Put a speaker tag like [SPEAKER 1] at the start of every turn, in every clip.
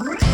[SPEAKER 1] Okay.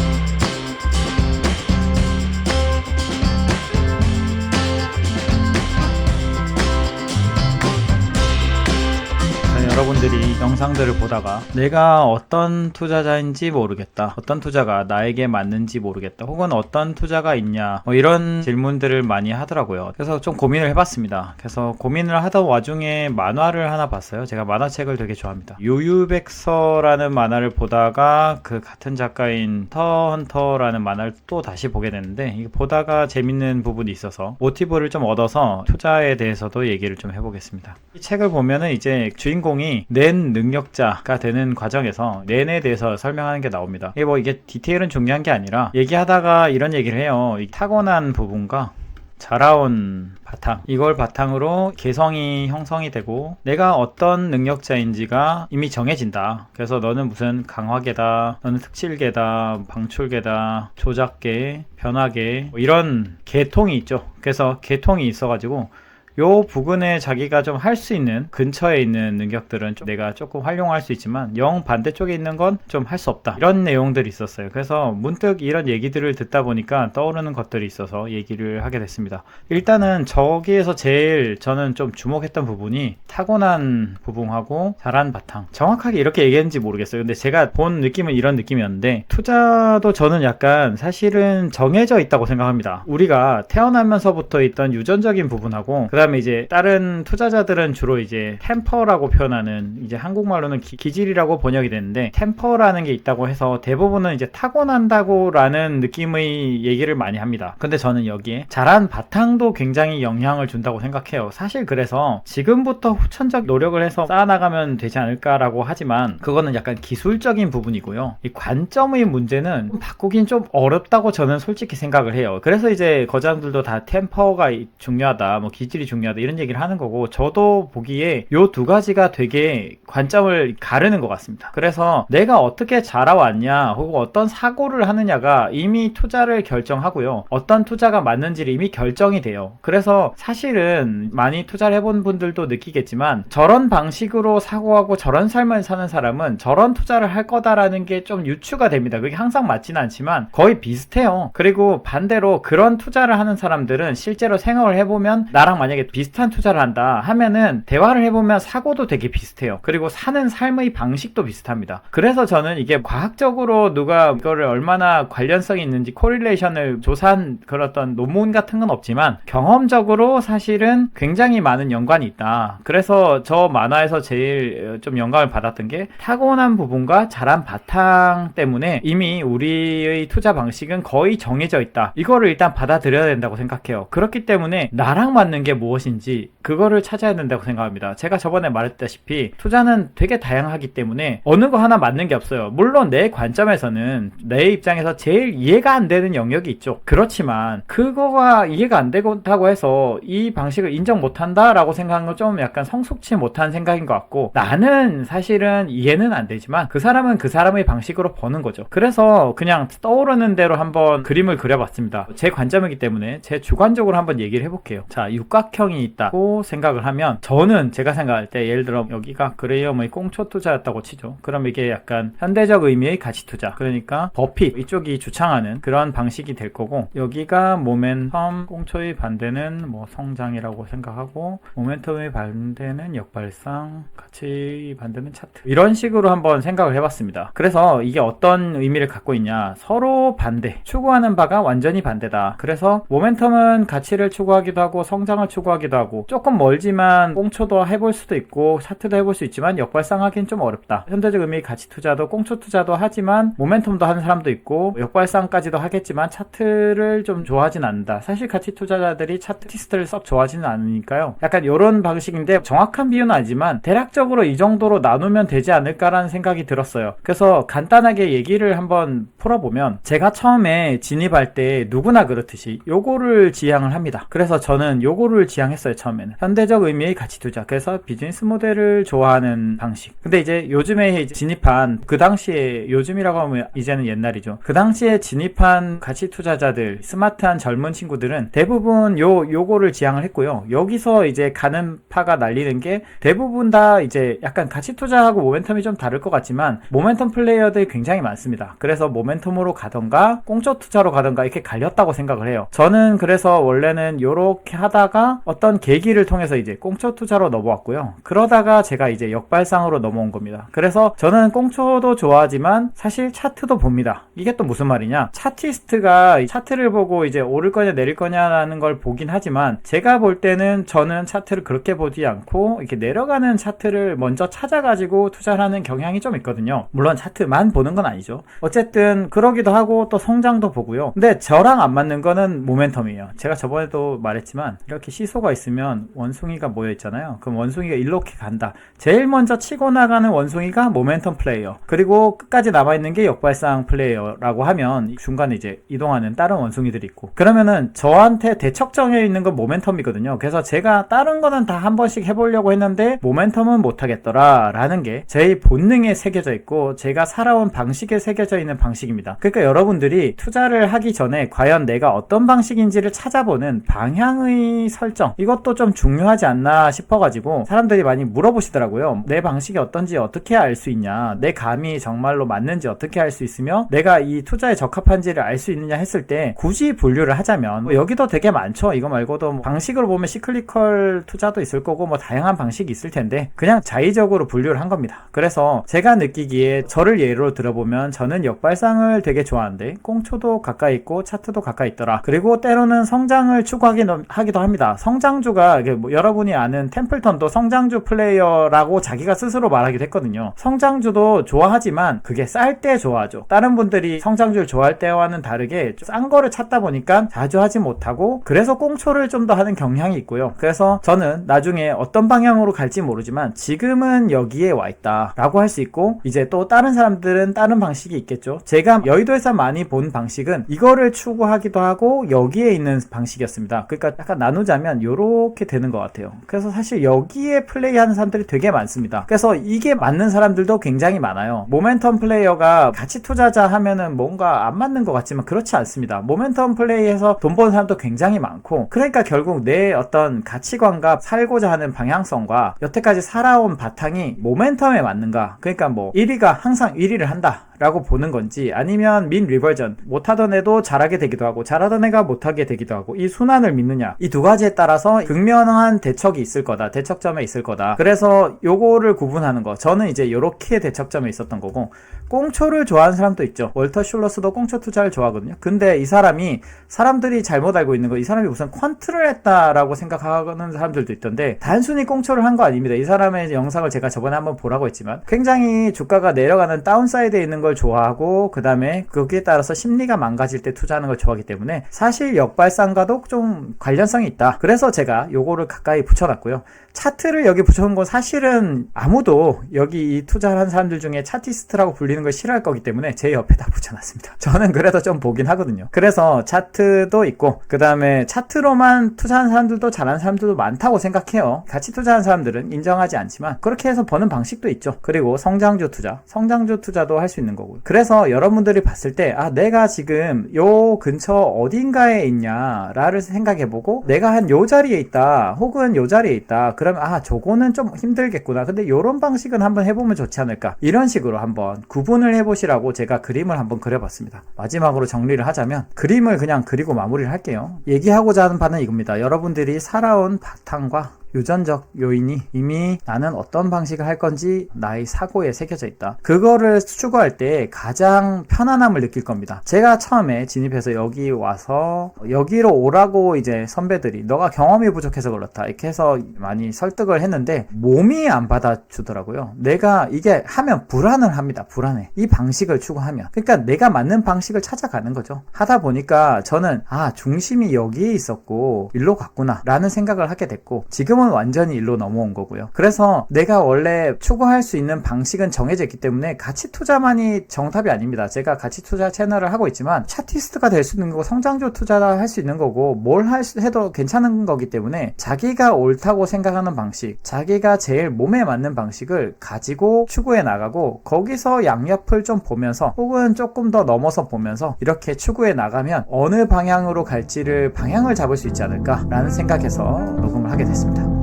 [SPEAKER 1] 여러분들이 영상들을 보다가 내가 어떤 투자자인지 모르겠다. 어떤 투자가 나에게 맞는지 모르겠다. 혹은 어떤 투자가 있냐. 뭐 이런 질문들을 많이 하더라고요. 그래서 좀 고민을 해봤습니다. 그래서 고민을 하던 와중에 만화를 하나 봤어요. 제가 만화책을 되게 좋아합니다. 유유백서라는 만화를 보다가 그 같은 작가인 터헌터라는 만화를 또 다시 보게 됐는데 이게 보다가 재밌는 부분이 있어서 모티브를 좀 얻어서 투자에 대해서도 얘기를 좀 해보겠습니다. 이 책을 보면은 이제 주인공이 낸 능력자가 되는 과정에서 낸에 대해서 설명하는 게 나옵니다. 이게 뭐 이게 디테일은 중요한 게 아니라 얘기하다가 이런 얘기를 해요. 이 타고난 부분과 자라온 바탕 이걸 바탕으로 개성이 형성이 되고 내가 어떤 능력자인지가 이미 정해진다 그래서 너는 무슨 강화계다 너는 특실계다 방출계다 조작계 변화계 뭐 이런 계통이 있죠 그래서 계통이 있어 가지고 요 부분에 자기가 좀 할 수 있는 근처에 있는 능력들은 좀 내가 조금 활용할 수 있지만 영 반대쪽에 있는 건 좀 할 수 없다. 이런 내용들이 있었어요. 그래서 문득 이런 얘기들을 듣다 보니까 떠오르는 것들이 있어서 얘기를 하게 됐습니다. 일단은 저기에서 제일 저는 좀 주목했던 부분이 타고난 부분하고 자란 바탕. 정확하게 이렇게 얘기했는지 모르겠어요. 근데 제가 본 느낌은 이런 느낌이었는데 투자도 저는 약간 사실은 정해져 있다고 생각합니다. 우리가 태어나면서부터 있던 유전적인 부분하고 그 다음 에 이제 다른 투자자들은 주로 이제 템퍼라고 표현하는 이제 한국말로는 기, 기질이라고 번역이 되는데 템퍼라는 게 있다고 해서 대부분은 이제 타고난다고라는 느낌의 얘기를 많이 합니다. 근데 저는 여기에 자란 바탕도 굉장히 영향을 준다고 생각해요. 사실 그래서 지금부터 후천적 노력을 해서 쌓아나가면 되지 않을까라고 하지만 그거는 약간 기술적인 부분이고요. 이 관점의 문제는 바꾸긴 좀 어렵다고 저는 솔직히 생각을 해요. 그래서 이제 거장들도 다 템퍼가 중요하다, 뭐 기질이 중요하다 이런 얘기를 하는 거고 저도 보기에 요 두 가지가 되게 관점을 가르는 것 같습니다. 그래서 내가 어떻게 자라왔냐 혹은 어떤 사고를 하느냐가 이미 투자를 결정하고요. 어떤 투자가 맞는지를 이미 결정이 돼요. 그래서 사실은 많이 투자를 해본 분들도 느끼겠지만 저런 방식으로 사고하고 저런 삶을 사는 사람은 저런 투자를 할 거다라는 게 좀 유추가 됩니다. 그게 항상 맞지는 않지만 거의 비슷해요. 그리고 반대로 그런 투자를 하는 사람들은 실제로 생각을 해보면 나랑 만약에 비슷한 투자를 한다 하면은 대화를 해보면 사고도 되게 비슷해요. 그리고 사는 삶의 방식도 비슷합니다. 그래서 저는 이게 과학적으로 누가 이거를 얼마나 관련성이 있는지 코릴레이션을 조사한 그런 어떤 논문 같은 건 없지만 경험적으로 사실은 굉장히 많은 연관이 있다. 그래서 저 만화에서 제일 좀 영감을 받았던 게 타고난 부분과 자란 바탕 때문에 이미 우리의 투자 방식은 거의 정해져 있다. 이거를 일단 받아들여야 된다고 생각해요. 그렇기 때문에 나랑 맞는 게 무엇인지 그거를 찾아야 된다고 생각합니다. 제가 저번에 말했다시피 투자는 되게 다양하기 때문에 어느 거 하나 맞는 게 없어요. 물론 내 관점에서는 내 입장에서 제일 이해가 안 되는 영역이 있죠. 그렇지만 그거가 이해가 안 되고 해서 이 방식을 인정 못 한다라고 생각하는 건 좀 약간 성숙치 못한 생각인 것 같고 나는 사실은 이해는 안 되지만 그 사람은 그 사람의 방식으로 버는 거죠. 그래서 그냥 떠오르는 대로 한번 그림을 그려봤습니다. 제 관점이기 때문에 제 주관적으로 한번 얘기를 해볼게요. 자, 육각 형이 있다고 생각을 하면 저는 제가 생각할 때 예를 들어 여기가 그레이엄의 꽁초 투자였다고 치죠. 그럼 이게 약간 현대적 의미의 가치 투자. 그러니까 버핏 이쪽이 주창하는 그런 방식이 될 거고 여기가 모멘텀 꽁초의 반대는 뭐 성장이라고 생각하고 모멘텀의 반대는 역발상 가치 반대는 차트 이런 식으로 한번 생각을 해봤습니다. 그래서 이게 어떤 의미를 갖고 있냐 서로 반대 추구하는 바가 완전히 반대다. 그래서 모멘텀은 가치를 추구하기도 하고 성장을 추구 하기도 하고 조금 멀지만 꽁초도 해볼 수도 있고 차트도 해볼 수 있지만 역발상하기는 좀 어렵다. 현대적 의미의 가치 투자도 꽁초 투자도 하지만 모멘텀도 하는 사람도 있고 역발상까지도 하겠지만 차트를 좀 좋아하진 않는다. 사실 가치 투자자들이 차트티스트를 썩 좋아하지는 않으니까요. 약간 이런 방식인데 정확한 비유는 아니지만 대략적으로 이 정도로 나누면 되지 않을까라는 생각이 들었어요. 그래서 간단하게 얘기를 한번 풀어보면 제가 처음에 진입할 때 누구나 그렇듯이 요거를 지향을 합니다. 그래서 저는 요거를 지향했어요 처음에는. 현대적 의미의 가치 투자. 그래서 비즈니스 모델을 좋아하는 방식. 근데 이제 요즘에 진입한 그 당시에 요즘이라고 하면 이제는 옛날이죠. 그 당시에 진입한 가치 투자자들 스마트한 젊은 친구들은 대부분 요 요거를 지향을 했고요. 여기서 이제 가는 파가 날리는 게 대부분 다 이제 약간 가치 투자하고 모멘텀이 좀 다를 것 같지만 모멘텀 플레이어들이 굉장히 많습니다. 그래서 모멘텀으로 가던가 공짜 투자로 가던가 이렇게 갈렸다고 생각을 해요. 저는 그래서 원래는 요렇게 하다가 어떤 계기를 통해서 이제 꽁초 투자로 넘어왔고요. 그러다가 제가 이제 역발상으로 넘어온 겁니다. 그래서 저는 꽁초도 좋아하지만 사실 차트도 봅니다. 이게 또 무슨 말이냐? 차티스트가 차트를 보고 이제 오를 거냐 내릴 거냐라는 걸 보긴 하지만 제가 볼 때는 저는 차트를 그렇게 보지 않고 이렇게 내려가는 차트를 먼저 찾아가지고 투자를 하는 경향이 좀 있거든요. 물론 차트만 보는 건 아니죠. 어쨌든 그러기도 하고 또 성장도 보고요. 근데 저랑 안 맞는 거는 모멘텀이에요. 제가 저번에도 말했지만 이렇게 시소 가 있으면 원숭이가 모여 있잖아요. 그럼 원숭이가 이렇게 간다. 제일 먼저 치고 나가는 원숭이가 모멘텀 플레이어. 그리고 끝까지 남아 있는 게 역발상 플레이어라고 하면 중간에 이제 이동하는 다른 원숭이들이 있고. 그러면은 저한테 대척정에 있는 건 모멘텀이거든요. 그래서 제가 다른 거는 다 한 번씩 해보려고 했는데 모멘텀은 못 하겠더라라는 게 제 본능에 새겨져 있고 제가 살아온 방식에 새겨져 있는 방식입니다. 그러니까 여러분들이 투자를 하기 전에 과연 내가 어떤 방식인지를 찾아보는 방향의 설정 이것도 좀 중요하지 않나 싶어가지고 사람들이 많이 물어보시더라고요. 내 방식이 어떤지 어떻게 알 수 있냐, 내 감이 정말로 맞는지 어떻게 알 수 있으며 내가 이 투자에 적합한지를 알 수 있느냐 했을 때 굳이 분류를 하자면 뭐 여기도 되게 많죠. 이거 말고도 뭐 방식으로 보면 시클리컬 투자도 있을 거고 뭐 다양한 방식이 있을 텐데 그냥 자의적으로 분류를 한 겁니다. 그래서 제가 느끼기에 저를 예로 들어보면 저는 역발상을 되게 좋아하는데 꽁초도 가까이 있고 차트도 가까이 있더라. 그리고 때로는 성장을 추구하기도 하기도 합니다. 성 장주가 이게 뭐 여러분이 아는 템플턴도 성장주 플레이어라고 자기가 스스로 말하기도 했거든요. 성장주도 좋아하지만 그게 쌀 때 좋아하죠. 다른 분들이 성장주를 좋아할 때와는 다르게 싼 거를 찾다 보니까 자주 하지 못하고 그래서 꽁초를 좀 더 하는 경향이 있고요. 그래서 저는 나중에 어떤 방향으로 갈지 모르지만 지금은 여기에 와 있다라고 할 수 있고 이제 또 다른 사람들은 다른 방식이 있겠죠. 제가 여의도에서 많이 본 방식은 이거를 추구하기도 하고 여기에 있는 방식이었습니다. 그러니까 약간 나누자면 이렇게 되는 것 같아요. 그래서 사실 여기에 플레이하는 사람들이 되게 많습니다. 그래서 이게 맞는 사람들도 굉장히 많아요. 모멘텀 플레이어가 가치 투자자 하면은 뭔가 안 맞는 것 같지만 그렇지 않습니다. 모멘텀 플레이에서 돈 버는 사람도 굉장히 많고 그러니까 결국 내 어떤 가치관과 살고자 하는 방향성과 여태까지 살아온 바탕이 모멘텀에 맞는가 그러니까 뭐 1위가 항상 1위를 한다 라고 보는 건지 아니면 민 리버전 못하던 애도 잘하게 되기도 하고 잘하던 애가 못하게 되기도 하고 이 순환을 믿느냐. 이 두 가지에 따라서 극명한 대척이 있을 거다 대척점에 있을 거다. 그래서 요거를 구분하는 거. 저는 이제 요렇게 대척점에 있었던 거고 꽁초를 좋아하는 사람도 있죠. 월터 슐러스도 꽁초 투자를 좋아하거든요. 근데 이 사람이 사람들이 잘못 알고 있는 거 이 사람이 무슨 퀀트를 했다라고 생각하는 사람들도 있던데 단순히 꽁초를 한 거 아닙니다. 이 사람의 영상을 제가 저번에 한번 보라고 했지만 굉장히 주가가 내려가는 다운사이드에 있는 걸 좋아하고 그 다음에 거기에 따라서 심리가 망가질 때 투자하는 걸 좋아하기 때문에 사실 역발상과도 좀 관련성이 있다. 그래서 제가 요거를 가까이 붙여놨고요. 차트를 여기 붙여놓은 건 사실은 아무도 여기 이 투자하는 사람들 중에 차티스트라고 불리는 걸 싫어할 거기 때문에 제 옆에다 붙여놨습니다. 저는 그래도 좀 보긴 하거든요. 그래서 차트도 있고 그 다음에 차트로만 투자하는 사람들도 잘하는 사람들도 많다고 생각해요. 같이 투자하는 사람들은 인정하지 않지만 그렇게 해서 버는 방식도 있죠. 그리고 성장주 투자, 성장주 투자도 할 수 있는 거고요. 그래서 여러분들이 봤을 때 아 내가 지금 요 근처 어딘가에 있냐라를 생각해보고 내가 한 요 자리에 있다 혹은 요 자리에 있다 그러면 아 저거는 좀 힘들겠구나. 근데 요런 방식은 한번 해보면 좋지 않을까? 이런 식으로 한번 구분을 해보시라고 제가 그림을 한번 그려봤습니다. 마지막으로 정리를 하자면 그림을 그냥 그리고 마무리를 할게요. 얘기하고자 하는 바는 이겁니다. 여러분들이 살아온 바탕과 유전적 요인이 이미 나는 어떤 방식을 할 건지 나의 사고에 새겨져 있다. 그거를 추구할 때 가장 편안함을 느낄 겁니다. 제가 처음에 진입해서 여기 와서 여기로 오라고 이제 선배들이 너가 경험이 부족해서 그렇다. 이렇게 해서 많이 설득을 했는데 몸이 안 받아주더라고요. 내가 이게 하면 불안을 합니다. 불안해. 이 방식을 추구하면. 그러니까 내가 맞는 방식을 찾아가는 거죠. 하다 보니까 저는 아, 중심이 여기에 있었고 일로 갔구나 라는 생각을 하게 됐고 지금은 지금은 완전히 일로 넘어온 거고요. 그래서 내가 원래 추구할 수 있는 방식은 정해져 있기 때문에 가치 투자만이 정답이 아닙니다. 제가 가치 투자 채널을 하고 있지만 차티스트가 될 수 있는 거고 성장주 투자를 할 수 있는 거고 뭘 해도 괜찮은 거기 때문에 자기가 옳다고 생각하는 방식, 자기가 제일 몸에 맞는 방식을 가지고 추구해 나가고 거기서 양옆을 좀 보면서 혹은 조금 더 넘어서 보면서 이렇게 추구해 나가면 어느 방향으로 갈지를 방향을 잡을 수 있지 않을까라는 생각에서 녹음을 하게 됐습니다.